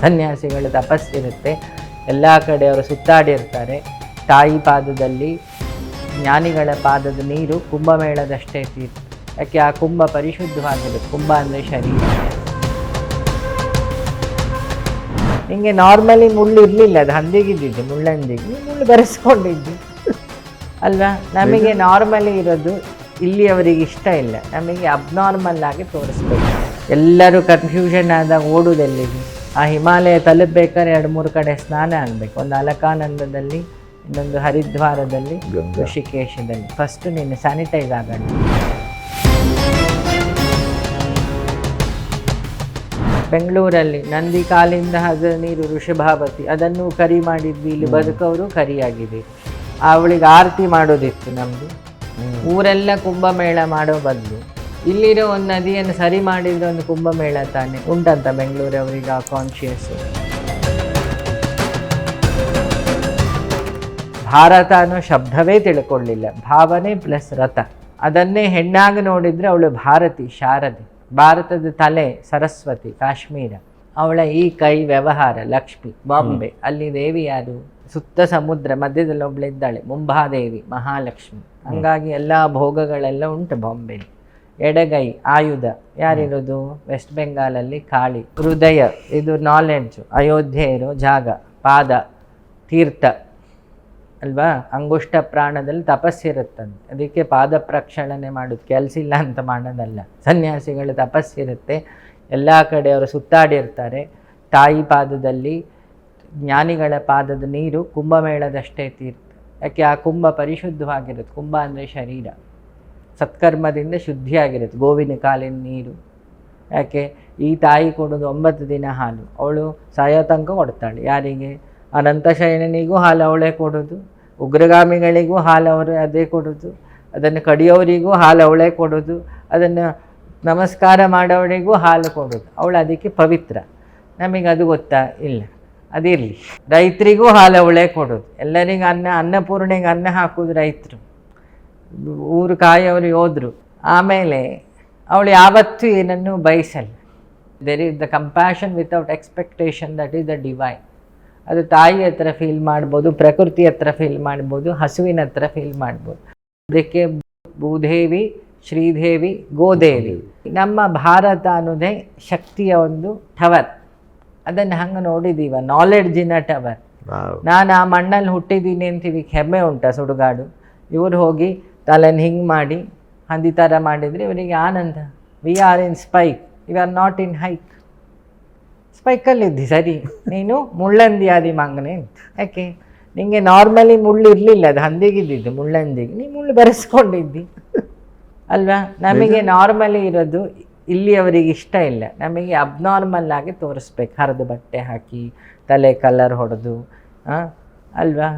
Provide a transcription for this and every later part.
ಸನ್ಯಾಸಿಗಳ ತಪಸ್ಸಿರುತ್ತೆ. ಎಲ್ಲ ಕಡೆ ಅವರು ಸುತ್ತಾಡಿರ್ತಾರೆ ತಾಯಿ ಪಾದದಲ್ಲಿ ಜ್ಞಾನಿಗಳ ಪಾದದ ನೀರು ಕುಂಭಮೇಳದಷ್ಟೇ ತೀರ್ಥ. ಯಾಕೆ? ಆ ಕುಂಭ ಪರಿಶುದ್ಧವಾಗಿರುತ್ತೆ ಕುಂಭ ಅಂದರೆ ಶರೀರ. ನಿಮಗೆ ನಾರ್ಮಲಿ ಮುಳ್ಳು ಇರಲಿಲ್ಲ. ಅದು ಹಂದಿಗಿದ್ದಿದ್ದು ಮುಳ್ಳಂದಿಗೆ. ಮುಳ್ಳು ಬರೆಸ್ಕೊಂಡಿದ್ದು. ಅಲ್ವಾ? ನಮಗೆ ನಾರ್ಮಲಿ ಇರೋದು ಇಲ್ಲಿ ಅವರಿಗೆ ಇಷ್ಟ ಇಲ್ಲ. ನಮಗೆ ಅಬ್ನಾರ್ಮಲ್ ಆಗಿ ತೋರಿಸ್ಬೇಕು. ಎಲ್ಲರೂ ಕನ್ಫ್ಯೂಷನ್ ಆದಾಗ ಓಡುವುದೆಲ್ಲಿಗೆ ಆ ಹಿಮಾಲಯ ತಲುಪಬೇಕಾದ್ರೆ ಎರಡು ಮೂರು ಕಡೆ ಸ್ನಾನ ಆಗಬೇಕು. ಒಂದು ಅಲಕಾನಂದದಲ್ಲಿ ಇನ್ನೊಂದು ಹರಿದ್ವಾರದಲ್ಲಿ. ಋಷಿಕೇಶದಲ್ಲಿ. ಫಸ್ಟ್ ನೀನು ಸ್ಯಾನಿಟೈಸ್ ಆಗೋಣ. ಬೆಂಗಳೂರಲ್ಲಿ ನಂದಿ ಕಾಲಿಂದ ಹಗ ನೀರು ಋಷಭಾವತಿ. ಅದನ್ನು ಕರಿ ಮಾಡಿದ್ವಿ. ಇಲ್ಲಿ ಬದುಕವರು ಕರಿಯಾಗಿದೆ ಅವಳಿಗೆ ಆರತಿ ಮಾಡೋದಿತ್ತು ನಮ್ಮದು ಊರೆಲ್ಲ ಕುಂಭಮೇಳ ಮಾಡೋ ಬದಲು. ಇಲ್ಲಿರೋ ಒಂದು ನದಿಯನ್ನು ಸರಿ ಮಾಡಿದ್ರೆ ಒಂದು ಕುಂಭಮೇಳ ತಾನೆ. ಉಂಟಂತ ಬೆಂಗಳೂರವರಿಗೆ ಆ ಕಾನ್ಶಿಯಸ್ ಭಾರತ ಅನ್ನೋ ಶಬ್ದವೇ ತಿಳ್ಕೊಳ್ಳಿಲ್ಲ. ಭಾವನೆ ಪ್ಲಸ್ ರಥ. ಅದನ್ನೇ ಹೆಣ್ಣಾಗಿ ನೋಡಿದ್ರೆ ಅವಳು ಭಾರತಿ ಶಾರದೆ. ಭಾರತದ ತಲೆ ಸರಸ್ವತಿ ಕಾಶ್ಮೀರ. ಅವಳ ಈ ಕೈ ವ್ಯವಹಾರ ಲಕ್ಷ್ಮಿ ಬಾಂಬೆ. ಅಲ್ಲಿ ದೇವಿ ಯಾರು? ಸುತ್ತ ಸಮುದ್ರ ಮಧ್ಯದಲ್ಲಿ ಒಬ್ಳಿದ್ದಾಳೆ ಮುಂಬಾದೇವಿ ಮಹಾಲಕ್ಷ್ಮಿ. ಹಂಗಾಗಿ ಎಲ್ಲ ಭೋಗಗಳೆಲ್ಲ ಉಂಟು ಬಾಂಬೆಲಿ. ಎಡಗೈ, ಆಯುಧ, ಯಾರಿರೋದು? ವೆಸ್ಟ್ ಬೆಂಗಾಲಲ್ಲಿ ಕಾಳಿ ಹೃದಯ, ಇದು ನಾಲೆಡ್ಜ್ ಅಯೋಧ್ಯೆ ಇರೋ ಜಾಗ, ಪಾದ, ತೀರ್ಥ, ಅಲ್ವಾ? ಅಂಗುಷ್ಟ ಪ್ರಾಣದಲ್ಲಿ ತಪಸ್ಸಿರುತ್ತಂತೆ ಅದಕ್ಕೆ ಪಾದ ಪ್ರಕ್ಷಾಳನೆ ಮಾಡೋದು, ಕೆಲಸ ಇಲ್ಲ ಅಂತ ಮಾಡೋದಲ್ಲ. ಸನ್ಯಾಸಿಗಳು ತಪಸ್ಸಿರುತ್ತೆ ಎಲ್ಲ ಕಡೆ ಅವರು ಸುತ್ತಾಡಿರ್ತಾರೆ ತಾಯಿ ಪಾದದಲ್ಲಿ, ಜ್ಞಾನಿಗಳ ಪಾದದ ನೀರು ಕುಂಭಮೇಳದಷ್ಟೇ ತೀರ್ಥ. ಯಾಕೆ? ಆ ಕುಂಭ ಪರಿಶುದ್ಧವಾಗಿರುತ್ತೆ ಕುಂಭ ಅಂದರೆ ಶರೀರ. ಸತ್ಕರ್ಮದಿಂದ ಶುದ್ಧಿಯಾಗಿರುತ್ತೆ. ಗೋವಿನ ಕಾಲಿನ ನೀರು. ಯಾಕೆ? ಈ ತಾಯಿ ಕೊಡೋದು ಒಂಬತ್ತು ದಿನ ಹಾಲು. ಅವಳು ಸಾಯೋ ತನಕ ಕೊಡ್ತಾಳೆ. ಯಾರಿಗೆ? ಅನಂತಶಯನಿಗೂ ಹಾಲು ಅವಳೇ ಕೊಡೋದು. ಉಗ್ರಗಾಮಿಗಳಿಗೂ ಹಾಲು ಅವರೇ, ಅದೇ ಕೊಡೋದು. ಅದನ್ನು ಕಡಿಯೋರಿಗೂ ಹಾಲು ಅವಳೇ ಕೊಡೋದು. ಅದನ್ನು ನಮಸ್ಕಾರ ಮಾಡೋವಳಿಗೂ ಹಾಲು ಕೊಡೋದು. ಅವಳು ಅದಕ್ಕೆ ಪವಿತ್ರ. ನಮಗೆ ಅದು ಗೊತ್ತಾ? ಇಲ್ಲ. ಅದಿರಲಿ. ರೈತರಿಗೂ ಹಾಲು ಅವಳೇ ಕೊಡೋದು. ಎಲ್ಲರಿಗೂ ಅನ್ನ, ಅನ್ನಪೂರ್ಣೆಗೆ ಅನ್ನ ಹಾಕೋದು ರೈತರು. ಊರು ಕಾಯೋರು ಹೋದರು ಆಮೇಲೆ ಅವಳು ಯಾವತ್ತೂ ಏನನ್ನು ಬಯಸಲ್ಲ. There is the compassion without expectation that is the divine ಅದು ತಾಯಿ ಹತ್ರ ಫೀಲ್ ಮಾಡ್ಬೋದು ಪ್ರಕೃತಿ ಹತ್ರ ಫೀಲ್ ಮಾಡ್ಬೋದು ಹಸುವಿನ ಹತ್ರ ಫೀಲ್ ಮಾಡ್ಬೋದು. ಅದಕ್ಕೆ ಭೂದೇವಿ ಶ್ರೀದೇವಿ ಗೋದೇವಿ. ನಮ್ಮ ಭಾರತ ಅನ್ನೋದೇ ಶಕ್ತಿಯ ಒಂದು ಟವರ್ ಅದನ್ನು ಹಂಗೆ ನೋಡಿದೀವ ನಾಲೆಡ್ಜಿನ ಟವರ್ ನಾನು ಆ ಮಣ್ಣಲ್ಲಿ ಹುಟ್ಟಿದ್ದೀನಿ ಅಂತೀವಿ ಹೆಮ್ಮೆ ಉಂಟ ಸುಡುಗಾಡು. ಇವರು ಹೋಗಿ ತಲೆನ ಹಿಂಗೆ ಮಾಡಿ ಹಂದಿ ಥರ ಮಾಡಿದರೆ ಇವರಿಗೆ ಆನಂದ. We are in spike you are not in hike ಸ್ಪೈಕಲ್ಲಿದ್ದಿ ಸರಿ. ನೀನು ಮುಳ್ಳಂದಿ ಆದಿ ಮಂಗನೆ ಅಂತ. ಯಾಕೆ? ನಿಂಗೆ ನಾರ್ಮಲಿ ಮುಳ್ಳು ಇರಲಿಲ್ಲ ಅದು ಹಂದಿಗಿದ್ದಿದ್ದು ಮುಳ್ಳಂದಿಗೆ. ನೀ ಮುಳ್ಳು ಬೆರೆಸ್ಕೊಂಡಿದ್ದಿ. ಅಲ್ವಾ? ನಮಗೆ ನಾರ್ಮಲಿ ಇರೋದು ಇಲ್ಲಿ ಅವರಿಗೆ ಇಷ್ಟ ಇಲ್ಲ. ನಮಗೆ ಅಬ್ನಾರ್ಮಲ್ ಆಗಿ ತೋರಿಸ್ಬೇಕು. ಹರಿದು ಬಟ್ಟೆ ಹಾಕಿ ತಲೆ ಕಲರ್ ಹೊಡೆದು ಅಲ್ವಾ?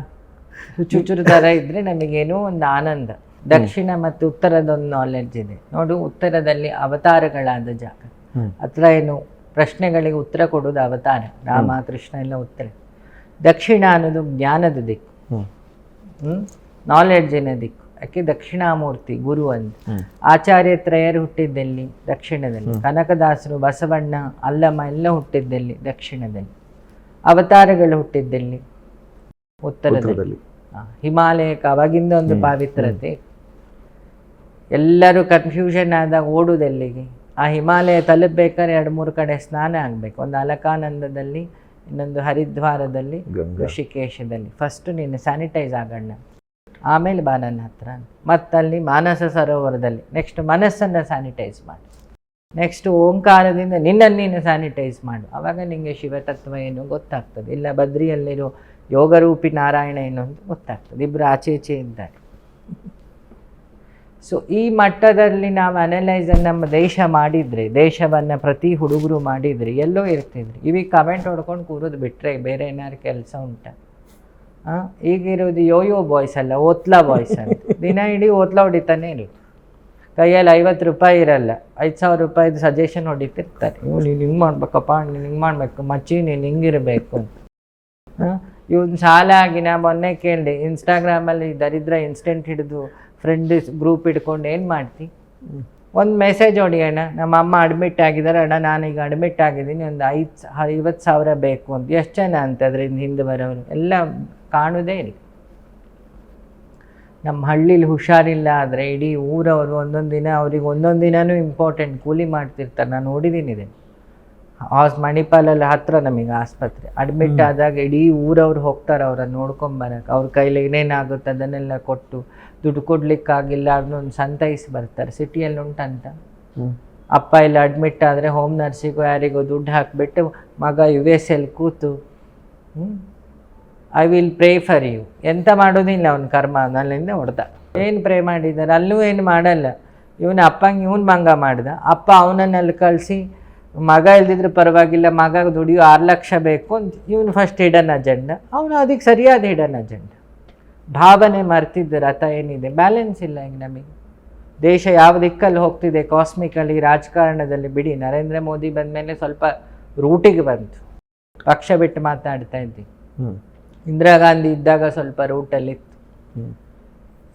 ಚುಚುರು ಥರ ಇದ್ದರೆ ನಮಗೇನೋ ಒಂದು ಆನಂದ. ದಕ್ಷಿಣ ಮತ್ತು ಉತ್ತರದ ಒಂದು ನಾಲೆಡ್ಜ್ ಇದೆ. ನೋಡು ಉತ್ತರದಲ್ಲಿ ಅವತಾರಗಳಾದ ಜಾಗ. ಅತ್ರ ಏನು ಪ್ರಶ್ನೆಗಳಿಗೆ ಉತ್ತರ ಕೊಡೋದು ಅವತಾರ. ರಾಮ ಕೃಷ್ಣ ಎಲ್ಲ ಉತ್ತರ. ದಕ್ಷಿಣ ಅನ್ನೋದು ಜ್ಞಾನದ ದಿಕ್ಕು. ಹ್ಮ್. ನಾಲೆಡ್ಜಿನ ದಿಕ್ಕು. ಯಾಕೆ? ದಕ್ಷಿಣಾಮೂರ್ತಿ ಗುರು ಅಂತ ಆಚಾರ್ಯ ತ್ರಯರು ಹುಟ್ಟಿದ್ದಲ್ಲಿ ದಕ್ಷಿಣದಲ್ಲಿ. ಕನಕದಾಸರು ಬಸವಣ್ಣ ಅಲ್ಲಮ್ಮ ಎಲ್ಲ ಹುಟ್ಟಿದ್ದಲ್ಲಿ ದಕ್ಷಿಣದಲ್ಲಿ. ಅವತಾರಗಳು ಹುಟ್ಟಿದ್ದಲ್ಲಿ ಉತ್ತರದಲ್ಲಿ. ಉತ್ತರದಲ್ಲಿ. ಹಿಮಾಲಯಕ್ಕೆ ಅವಾಗಿಂದ ಒಂದು ಪಾವಿತ್ರತೆ ಎಲ್ಲರೂ ಕನ್ಫ್ಯೂಷನ್ ಆದಾಗ ಓಡುವುದೆಲ್ಲಿಗೆ ಆ ಹಿಮಾಲಯ ತಲುಪಬೇಕಾದ್ರೆ ಎರಡು ಮೂರು ಕಡೆ ಸ್ನಾನ ಆಗಬೇಕು. ಒಂದು ಅಲಕಾನಂದದಲ್ಲಿ ಇನ್ನೊಂದು ಹರಿದ್ವಾರದಲ್ಲಿ ಋಷಿಕೇಶದಲ್ಲಿ. ಫಸ್ಟ್ ನೀನು ಸ್ಯಾನಿಟೈಸ್ ಆಗೋಣ ಆಮೇಲೆ ಬಾ ನನ್ನ ಹತ್ರ. ಮತ್ತಲ್ಲಿ ಮಾನಸ ಸರೋವರದಲ್ಲಿ. ನೆಕ್ಸ್ಟ್ ಮನಸ್ಸನ್ನು ಸ್ಯಾನಿಟೈಸ್ ಮಾಡು. ನೆಕ್ಸ್ಟ್ ಓಂಕಾರದಿಂದ ನಿನ್ನನ್ನು ನೀನು ಸ್ಯಾನಿಟೈಸ್ ಮಾಡು. ಆವಾಗ ನಿಮಗೆ ಶಿವತತ್ವ ಏನು ಗೊತ್ತಾಗ್ತದೆ. ಇಲ್ಲ ಬದ್ರಿಯಲ್ಲಿರೋ ಯೋಗರೂಪಿ ನಾರಾಯಣ ಏನು ಅಂತ ಗೊತ್ತಾಗ್ತದೆ. ಇಬ್ಬರು ಆಚೆ ಈಚೆ ಇದ್ದಾರೆ. ಸೊ ಈ ಮಟ್ಟದಲ್ಲಿ ನಾವು ಅನಲೈಸ್ ನಮ್ಮ ದೇಶ ಮಾಡಿದರೆ, ದೇಶವನ್ನು ಪ್ರತಿ ಹುಡುಗರು ಮಾಡಿದರೆ ಎಲ್ಲೋ ಇರ್ತಿದ್ರಿ. ಇವೀಗ ಕಮೆಂಟ್ ಹೊಡ್ಕೊಂಡು ಕೂರೋದು ಬಿಟ್ಟರೆ ಬೇರೆ ಏನಾದ್ರು ಕೆಲಸ ಉಂಟ? ಹಾಂ ಈಗಿರೋದು ಯೋಯೋ ಬಾಯ್ಸ್ ಅಲ್ಲ, ಓತ್ಲಾ ಬಾಯ್ಸ್ ಅಂತ. ದಿನ ಇಡೀ ಓತ್ಲಾ ಹೊಡಿತಾನೆ ಇಲ್ಲ ಕೈಯಲ್ಲಿ ಐವತ್ತು ರೂಪಾಯಿ ಇರಲ್ಲ, ಐದು ಸಾವಿರ ರೂಪಾಯಿದು ಸಜೆಷನ್ ಹೊಡಿತಿರ್ತಾರೆ. ಇವು ನೀನು ಹಿಂಗೆ ಮಾಡ್ಬೇಕಪ್ಪ, ನೀನು ಹಿಂಗೆ ಮಾಡಬೇಕು, ಮಚ್ಚಿ ನೀನು ಹಿಂಗಿರಬೇಕು ಅಂತ. ಇವನ್ ಸಾಲ ಆಗಿ ನಾ ಮೊನ್ನೆ ಕೇಳಿ ಇನ್ಸ್ಟಾಗ್ರಾಮಲ್ಲಿ ದರಿದ್ರ ಇನ್ಸ್ಟೆಂಟ್ ಹಿಡಿದು ಫ್ರೆಂಡ್ ಗ್ರೂಪ್ ಇಟ್ಕೊಂಡು ಏನು ಮಾಡ್ತಿ? ಒಂದು ಮೆಸೇಜ್ ಹೊಡಿಯೋಣ ನಮ್ಮ ಅಮ್ಮ ಅಡ್ಮಿಟ್ ಆಗಿದ್ದಾರೆ ಅಣ್ಣ ನಾನೀಗ ಅಡ್ಮಿಟ್ ಆಗಿದ್ದೀನಿ ಒಂದು ಐದು ಐವತ್ತು ಸಾವಿರ ಬೇಕು ಅಂತ. ಎಷ್ಟು ಜನ ಅಂತ ಅದರಿಂದ ಹಿಂದೆ ಬರೋರು? ಎಲ್ಲ ಕಾಣುವುದೇ ಇಲ್ಲ. ನಮ್ಮ ಹಳ್ಳೀಲಿ ಹುಷಾರಿಲ್ಲ ಆದರೆ ಇಡೀ ಊರವರು ಒಂದೊಂದು ದಿನ ಅವ್ರಿಗೆ ಒಂದೊಂದು ದಿನವೂ ಇಂಪಾರ್ಟೆಂಟ್ ಕೂಲಿ ಮಾಡ್ತಿರ್ತಾರೆ. ನಾನು ನೋಡಿದ್ದೀನಿ ಇದನ್ನು. ಹಾಸ್ ಮಣಿಪಾಲಲ್ಲಿ ಹತ್ರ ನಮಗೆ ಆಸ್ಪತ್ರೆ. ಅಡ್ಮಿಟ್ ಆದಾಗ ಇಡೀ ಊರವ್ರು ಹೋಗ್ತಾರೆ ಅವ್ರನ್ನ ನೋಡ್ಕೊಂಬರಕ್ಕೆ ಅವ್ರ ಕೈಲಿ ಏನೇನಾಗುತ್ತೆ ಅದನ್ನೆಲ್ಲ ಕೊಟ್ಟು ದುಡ್ಡು ಕೊಡ್ಲಿಕ್ಕಾಗಿಲ್ಲ ಅದನ್ನೊಂದು ಸಂತೈಸಿ ಬರ್ತಾರೆ. ಸಿಟಿಯಲ್ಲಿ ಉಂಟಂತ. ಅಪ್ಪ ಇಲ್ಲಿ ಅಡ್ಮಿಟ್ ಆದರೆ ಹೋಮ್ ನರ್ಸಿಗೋ ಯಾರಿಗೋ ದುಡ್ಡು ಹಾಕಿಬಿಟ್ಟು ಮಗ ಯು ಎಸ್ ಎಲ್ ಕೂತು I will pray for you ಎಂತ ಮಾಡೋದಿಲ್ಲ ಅವ್ನ ಕರ್ಮ ನಲ್ಲಿಂದ ಹೊಡೆದ. ಏನು ಪ್ರೇ ಮಾಡಿದ್ದಾರೆ ಅಲ್ಲೂ ಏನು ಮಾಡಲ್ಲ. ಇವನ ಅಪ್ಪಂಗೆ ಇವನು ಮಂಗ ಮಾಡ್ದ. ಅಪ್ಪ ಅವನನ್ನಲ್ಲಿ ಕಳಿಸಿ ಮಗ ಇಲ್ದಿದ್ರೆ ಪರವಾಗಿಲ್ಲ ಮಗ ದುಡಿಯೋ ಆರು ಲಕ್ಷ ಬೇಕು ಅಂತ ಇವನು ಫಸ್ಟ್ ಹಿಡನ್ ಅಜೆಂಡ ಅವನು ಅದಕ್ಕೆ ಸರಿಯಾದ ಹಿಡನ್ ಅಜೆಂಡ ಭಾವನೆ ಮರ್ತಿದ್ದ ರಥ ಏನಿದೆ? ಬ್ಯಾಲೆನ್ಸ್ ಇಲ್ಲ ಈಗ ನಮಗೆ. ದೇಶ ಯಾವ ದಿಕ್ಕಲ್ಲಿ ಹೋಗ್ತಿದೆ? ಕಾಸ್ಮಿಕಲ್ಲಿ ರಾಜಕಾರಣದಲ್ಲಿ ಬಿಡಿ. ನರೇಂದ್ರ ಮೋದಿ ಬಂದ ಮೇಲೆ ಸ್ವಲ್ಪ ರೂಟಿಗೆ ಬಂತು. ಪಕ್ಷ ಬಿಟ್ಟು ಮಾತಾಡ್ತಾ ಇದ್ವಿ ಹ್ಮ್. ಇಂದಿರಾ ಗಾಂಧಿ ಇದ್ದಾಗ ಸ್ವಲ್ಪ ರೂಟಲ್ಲಿತ್ತು.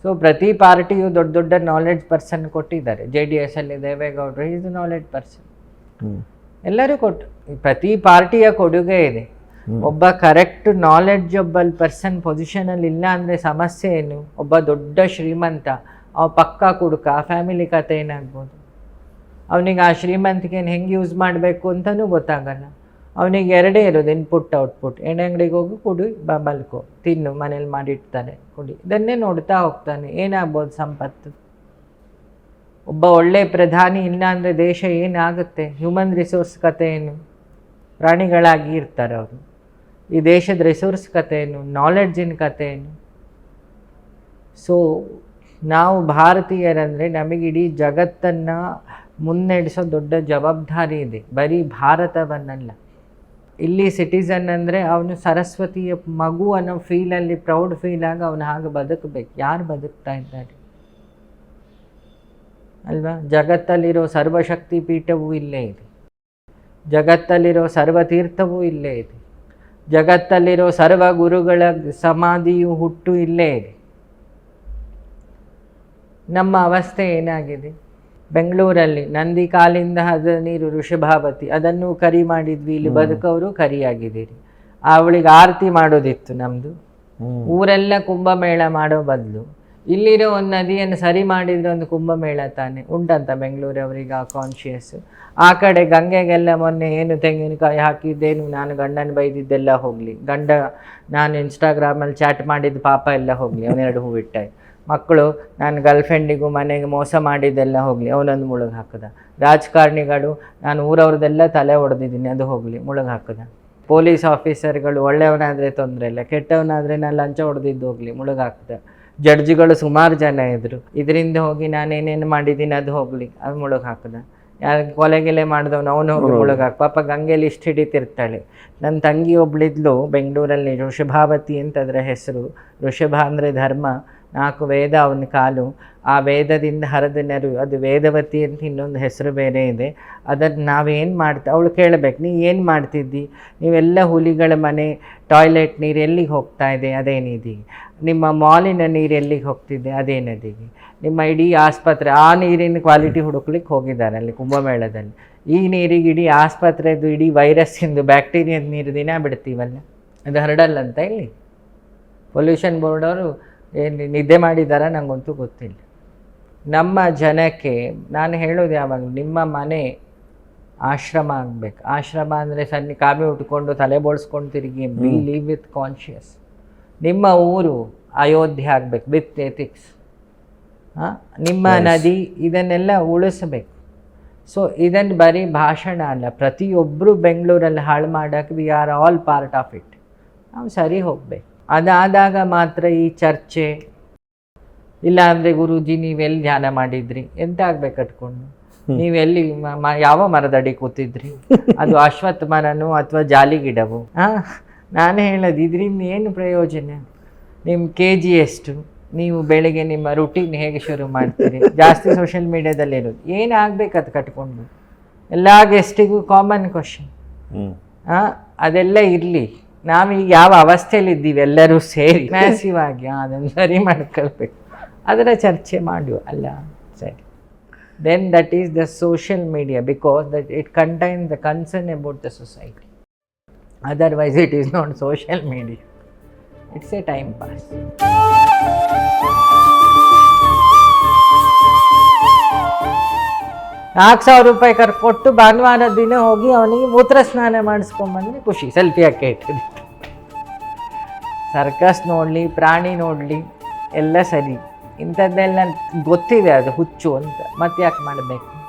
ಸೊ ಪ್ರತಿ ಪಾರ್ಟಿಯು ದೊಡ್ಡ ದೊಡ್ಡ ನಾಲೆಡ್ಜ್ ಪರ್ಸನ್ ಕೊಟ್ಟಿದ್ದಾರೆ. ಜೆ ಡಿ ಎಸ್ ಅಲ್ಲಿ ದೇವೇಗೌಡರು ಈಸ್ ನಾಲೆಡ್ಜ್ ಪರ್ಸನ್. ಎಲ್ಲರೂ ಕೊಟ್ಟು ಪ್ರತಿ ಪಾರ್ಟಿಯ ಕೊಡುಗೆ ಇದೆ. ಒಬ್ಬ ಕರೆಕ್ಟ್ ನಾಲೆಡ್ಜಬಲ್ ಪರ್ಸನ್ ಪೊಸಿಷನಲ್ಲಿ ಇಲ್ಲ ಅಂದರೆ ಸಮಸ್ಯೆ ಏನು? ಒಬ್ಬ ದೊಡ್ಡ ಶ್ರೀಮಂತ ಅವ ಪಕ್ಕ ಕುಡುಕ ಆ ಫ್ಯಾಮಿಲಿ ಕತೆ ಏನಾಗ್ಬೋದು? ಅವನಿಗೆ ಆ ಶ್ರೀಮಂತಿಕೆನ ಹೆಂಗೆ ಯೂಸ್ ಮಾಡಬೇಕು ಅಂತಲೂ ಗೊತ್ತಾಗಲ್ಲ. ಅವನಿಗೆ ಎರಡೇ ಇರೋದು ಇನ್ಪುಟ್ ಔಟ್ಪುಟ್ ಎಣ್ಣೆ ಅಂಗಡಿಗೆ ಹೋಗಿ ಕುಡಿ ಬ ಮಲ್ಕೋ ತಿನ್ನು ಮನೇಲಿ ಮಾಡಿಡ್ತಾನೆ ಕುಡಿ. ಇದನ್ನೇ ನೋಡ್ತಾ ಹೋಗ್ತಾನೆ. ಏನಾಗ್ಬೋದು ಸಂಪತ್ತು? ಒಬ್ಬ ಒಳ್ಳೆ ಪ್ರಧಾನಿ ಇಲ್ಲ ಅಂದರೆ ದೇಶ ಏನಾಗುತ್ತೆ? ಹ್ಯೂಮನ್ ರಿಸೋರ್ಸ್ ಕತೆ ಏನು ಪ್ರಾಣಿಗಳಾಗಿ ಇರ್ತಾರೆ ಅವರು. ಈ ದೇಶದ ರಿಸೋರ್ಸ್ ಕತೆ ಏನು ನಾಲೆಡ್ಜಿನ ಕತೆ ಏನು ಸೊ ನಾವು ಭಾರತೀಯರಂದರೆ ನಮಗೆ ಇಡೀ ಜಗತ್ತನ್ನು ಮುನ್ನಡೆಸೋ ದೊಡ್ಡ ಜವಾಬ್ದಾರಿ ಇದೆ. ಬರೀ ಭಾರತವನ್ನಲ್ಲ. ಇಲ್ಲಿ ಸಿಟಿಸನ್ ಅಂದರೆ ಅವನು ಸರಸ್ವತಿಯ ಮಗು ಅನ್ನೋ ಫೀಲಲ್ಲಿ ಪ್ರೌಡ್ ಫೀಲಾಗಿ ಅವನು ಹಾಗೆ ಬದುಕಬೇಕು. ಯಾರು ಬದುಕ್ತಾ ಇದ್ದಾರೆ? ಅಲ್ವಾ? ಜಗತ್ತಲ್ಲಿರೋ ಸರ್ವಶಕ್ತಿ ಪೀಠವೂ ಇಲ್ಲೇ ಇದೆ. ಜಗತ್ತಲ್ಲಿರೋ ಸರ್ವತೀರ್ಥವೂ ಇಲ್ಲೇ ಇದೆ. ಜಗತ್ತಲ್ಲಿರೋ ಸರ್ವ ಗುರುಗಳ ಸಮಾಧಿಯು ಹುಟ್ಟು ಇಲ್ಲೇ ಇದೆ. ನಮ್ಮ ಅವಸ್ಥೆ ಏನಾಗಿದೆ? ಬೆಂಗಳೂರಲ್ಲಿ ನಂದಿ ಕಾಲಿಂದ ಹದ ನೀರು ಋಷಭಾವತಿ ಅದನ್ನು ಕರಿ ಮಾಡಿದ್ವಿ. ಇಲ್ಲಿ ಬದುಕವರು ಕರಿಯಾಗಿದ್ದೀರಿ. ಅವಳಿಗೆ ಆರತಿ ಮಾಡೋದಿತ್ತು ನಮ್ಮದು ಊರೆಲ್ಲ ಕುಂಭಮೇಳ ಮಾಡೋ ಬದಲು. ಇಲ್ಲಿರೋ ಒಂದು ನದಿಯನ್ನು ಸರಿ ಮಾಡಿದ್ರೆ ಒಂದು ಕುಂಭಮೇಳ ತಾನೆ. ಉಂಟಂತ ಬೆಂಗಳೂರವರಿಗೆ ಆ ಕಾನ್ಶಿಯಸ್ ಆ ಕಡೆ ಗಂಗೆಗೆಲ್ಲ ಮೊನ್ನೆ ಏನು ತೆಂಗಿನಕಾಯಿ ಹಾಕಿದ್ದೇನು, ನಾನು ಗಂಡನ ಬೈದಿದ್ದೆಲ್ಲ ಹೋಗಲಿ. ಗಂಡ, ನಾನು ಇನ್ಸ್ಟಾಗ್ರಾಮಲ್ಲಿ ಚಾಟ್ ಮಾಡಿದ ಪಾಪ ಎಲ್ಲ ಹೋಗಲಿ, ಅವನೆರಡು ಬಿಟ್ಟೈ ಮಕ್ಕಳು, ನಾನು ಗರ್ಲ್ಫ್ರೆಂಡಿಗೂ ಮನೆಗೆ ಮೋಸ ಮಾಡಿದ್ದೆಲ್ಲ ಹೋಗಲಿ, ಅವನೊಂದು ಮುಳುಗು ಹಾಕದ. ರಾಜಕಾರಣಿಗಳು, ನಾನು ಊರವ್ರದ್ದೆಲ್ಲ ತಲೆ ಹೊಡೆದಿದ್ದೀನಿ ಅದು ಹೋಗಲಿ, ಮುಳುಗು ಹಾಕದ. ಪೊಲೀಸ್ ಆಫೀಸರ್ಗಳು ಒಳ್ಳೆಯವನಾದರೆ ತೊಂದರೆ ಇಲ್ಲ, ಕೆಟ್ಟವನಾದರೆ ನಾನು ಲಂಚ ಹೊಡೆದಿದ್ದು ಹೋಗಲಿ, ಮುಳುಗು ಜಡ್ಜಿಗಳು ಸುಮಾರು ಜನ ಇದ್ದರು ಇದರಿಂದ ಹೋಗಿ ನಾನೇನೇನು ಮಾಡಿದ್ದೀನಿ ಅದು ಹೋಗಲಿ ಅದು ಮುಳುಗ್ ಹಾಕದ. ಯಾರು ಕೊಲೆಗೆಲೆ ಮಾಡಿದವನು ಅವನು ಹೋಗಿ ಮುಳುಗ್ ಹಾಕ. ಪಾಪ ಗಂಗೆಯಲ್ಲಿ ಇಷ್ಟು ಹಿಡಿತಿರ್ತಾಳೆ. ನನ್ನ ತಂಗಿ ಒಬ್ಳಿದ್ಲು ಬೆಂಗಳೂರಲ್ಲಿ ಋಷಭಾವತಿ ಅಂತ ಅದರ ಹೆಸರು. ಋಷಭ ಅಂದರೆ ಧರ್ಮ. ನಾಲ್ಕು ವೇದ ಅವನ ಕಾಲು. ಆ ವೇದದಿಂದ ಹರಿದ ನೆರು ಅದು ವೇದವತಿ ಅಂತ ಇನ್ನೊಂದು ಹೆಸರು ಬೇರೆ ಇದೆ. ಅದನ್ನು ನಾವೇನು ಮಾಡ್ತಾ ಅವಳು ಕೇಳಬೇಕು ನೀ ಏನು ಮಾಡ್ತಿದ್ದಿ? ನೀವೆಲ್ಲ ಹುಲಿಗಳ ಮನೆ ಟಾಯ್ಲೆಟ್ ನೀರು ಎಲ್ಲಿಗೆ ಹೋಗ್ತಾ ಇದೆ? ಅದೇನಿದೆ ನಿಮ್ಮ ಮಾಲಿನ ನೀರು ಎಲ್ಲಿಗೆ ಹೋಗ್ತಿದೆ? ಅದೇ ನದಿಗೆ. ನಿಮ್ಮ ಇಡೀ ಆಸ್ಪತ್ರೆ ಆ ನೀರಿನ ಕ್ವಾಲಿಟಿ ಹುಡುಕ್ಲಿಕ್ಕೆ ಹೋಗಿದ್ದಾರೆ ಅಲ್ಲಿ ಕುಂಭಮೇಳದಲ್ಲಿ. ಈ ನೀರಿಗೆ ಇಡೀ ಆಸ್ಪತ್ರೆದು ಇಡೀ ವೈರಸ್ಸಿಂದು ಬ್ಯಾಕ್ಟೀರಿಯಾದ ನೀರು ದಿನ ಬಿಡ್ತೀವಲ್ಲ? ಅದು ಹರಡಲ್ಲ ಅಂತ ಇಲ್ಲಿ ಪೊಲ್ಯೂಷನ್ ಬೋರ್ಡ್ ಅವರು ಏನು ನಿದ್ದೆ ಮಾಡಿದಾರ ನನಗಂತೂ ಗೊತ್ತಿಲ್ಲ. ನಮ್ಮ ಜನಕ್ಕೆ ನಾನು ಹೇಳೋದು ಯಾವಾಗ ನಿಮ್ಮ ಮನೆ ಆಶ್ರಮ ಆಗಬೇಕು. ಆಶ್ರಮ ಅಂದರೆ ಸಣ್ಣ ಕಾಮಿ ಉಟ್ಕೊಂಡು ತಲೆ ಬೋಳ್ಸ್ಕೊಂಡು ತಿರುಗಿ ಬಿ ಲೀವ್ ವಿತ್ ಕಾನ್ಷಿಯಸ್ ನಿಮ್ಮ ಊರು ಅಯೋಧ್ಯೆ ಆಗಬೇಕು ವಿತ್ ಎಥಿಕ್ಸ್ ನಿಮ್ಮ ನದಿ ಇದನ್ನೆಲ್ಲ ಉಳಿಸಬೇಕು. ಸೊ ಇದನ್ನು ಬರೀ ಭಾಷಣ ಅಲ್ಲ ಪ್ರತಿಯೊಬ್ಬರು ಬೆಂಗಳೂರಲ್ಲಿ ಹಾಳು ಮಾಡೋಕ್ಕೆ we are all part of it ನಾವು ಸರಿ ಹೋಗ್ಬೇಕು. ಅದಾದಾಗ ಮಾತ್ರ ಈ ಚರ್ಚೆ ಇಲ್ಲಾಂದರೆ ಗುರುಜಿ ನೀವೆಲ್ಲಿ ಧ್ಯಾನ ಮಾಡಿದ್ರಿ? ಎಂತ ಆಗ್ಬೇಕು ಕಟ್ಕೊಂಡು ನೀವೆಲ್ಲಿ ಯಾವ ಮರದಡಿ ಕೂತಿದ್ರಿ? ಅದು ಅಶ್ವತ್ಥ ಮರನೋ ಅಥವಾ ಜಾಲಿ ಗಿಡವು ಹಾಂ? ನಾನು ಹೇಳೋದು ಇದರಿಂದ ಏನು ಪ್ರಯೋಜನ? ನಿಮ್ಮ ಕೆ ಜಿ ಎಷ್ಟು? ನೀವು ಬೆಳಗ್ಗೆ ನಿಮ್ಮ ರುಟೀನ್ ಹೇಗೆ ಶುರು ಮಾಡ್ತೀರಿ? ಜಾಸ್ತಿ ಸೋಷಿಯಲ್ ಮೀಡಿಯಾದಲ್ಲಿ ಇರೋದು. ಏನಾಗಬೇಕು ಅದು ಕಟ್ಕೊಂಡು? ಎಲ್ಲ ಗೆಸ್ಟಿಗೂ ಕಾಮನ್ ಕ್ವಶನ್ ಅದೆಲ್ಲ ಇರಲಿ. ನಾವೀಗ ಯಾವ ಅವಸ್ಥೆಯಲ್ಲಿ ಇದ್ದೀವಿ ಎಲ್ಲರೂ ಸೇರಿ. ಮ್ಯಾಸಿವ್ ಆಗಿ ಅದನ್ನು ಸರಿ ಮಾಡ್ಕೊಳ್ಬೇಕು. ಅದರ ಚರ್ಚೆ ಮಾಡುವ. ಅಲ್ಲ ಸರಿ. Then that is the social media because that it contain the concern about the society. Otherwise it is not social media it's a time pass ನಾಲ್ಕು ಸಾವಿರ ರೂಪಾಯಿ ಕರ್ ಕೊಟ್ಟು ಭಾನುವಾರ ದಿನ ಹೋಗಿ ಅವನಿಗೆ ಮೂತ್ರ ಸ್ನಾನ ಮಾಡಿಸ್ಕೊಂಬಂದ್ರೆ ಖುಷಿ. ಸೆಲ್ಫಿ ಹಾಕಿ ಇಟ್ಟಿದ್ದು. ಸರ್ಕಸ್ ನೋಡಲಿ, ಪ್ರಾಣಿ ನೋಡಲಿ, ಎಲ್ಲ ಸರಿ. ಇಂಥದ್ದೆಲ್ಲ ಗೊತ್ತಿದೆ ಅದು ಹುಚ್ಚು ಅಂತ. ಮತ್ತೆ ಯಾಕೆ ಮಾಡಬೇಕು?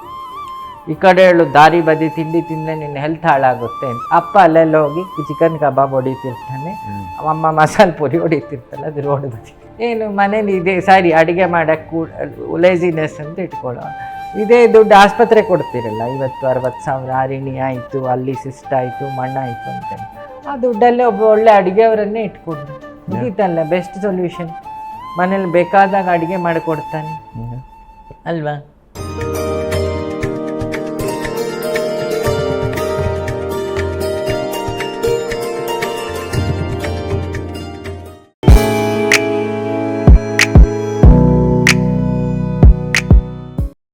ಈ ಕಡೆ ಹೇಳು ದಾರಿ ಬದಿ ತಿಂಡಿ ತಿಂದರೆ ನಿನ್ನ ಹೆಲ್ತ್ ಹಾಳಾಗುತ್ತೆ ಅಂತ. ಅಪ್ಪ ಅಲ್ಲೆಲ್ಲ ಹೋಗಿ ಚಿಕನ್ ಕಬಾಬ್ ಹೊಡಿತಿರ್ತಾನೆ. ಅಮ್ಮ ಮಸಾಲೆ ಪುರಿ ಹೊಡಿತಿರ್ತಲ್ಲ ಅದು ರೋಡ್ ಬದಿ ಏನು ಮನೇಲಿ ಇದೆ ಸಾರಿ ಅಡುಗೆ ಮಾಡೋಕ್ಕೆ ಲೇಸಿನೆಸ್ ಅಂತ ಇಟ್ಕೊಳ್ಳೋ. ಇದೇ ದುಡ್ಡು ಆಸ್ಪತ್ರೆ ಕೊಡ್ತಿರಲ್ಲ ಐವತ್ತು ಅರವತ್ತು ಸಾವಿರ ಆರಿಣಿ ಆಯಿತು ಅಲ್ಲಿ ಸಿಸ್ಟ್ ಆಯಿತು ಮಣ್ಣಾಯಿತು ಅಂತ ಆ ದುಡ್ಡಲ್ಲೇ ಒಬ್ಬ ಒಳ್ಳೆ ಅಡುಗೆಯವರನ್ನೇ ಇಟ್ಕೊಂಡು ಮುಗೀತಲ್ಲ ಬೆಸ್ಟ್ ಸೊಲ್ಯೂಷನ್ ಮನೇಲಿ ಬೇಕಾದಾಗ ಅಡುಗೆ ಮಾಡಿಕೊಡ್ತಾನೆ. ಅಲ್ವಾ?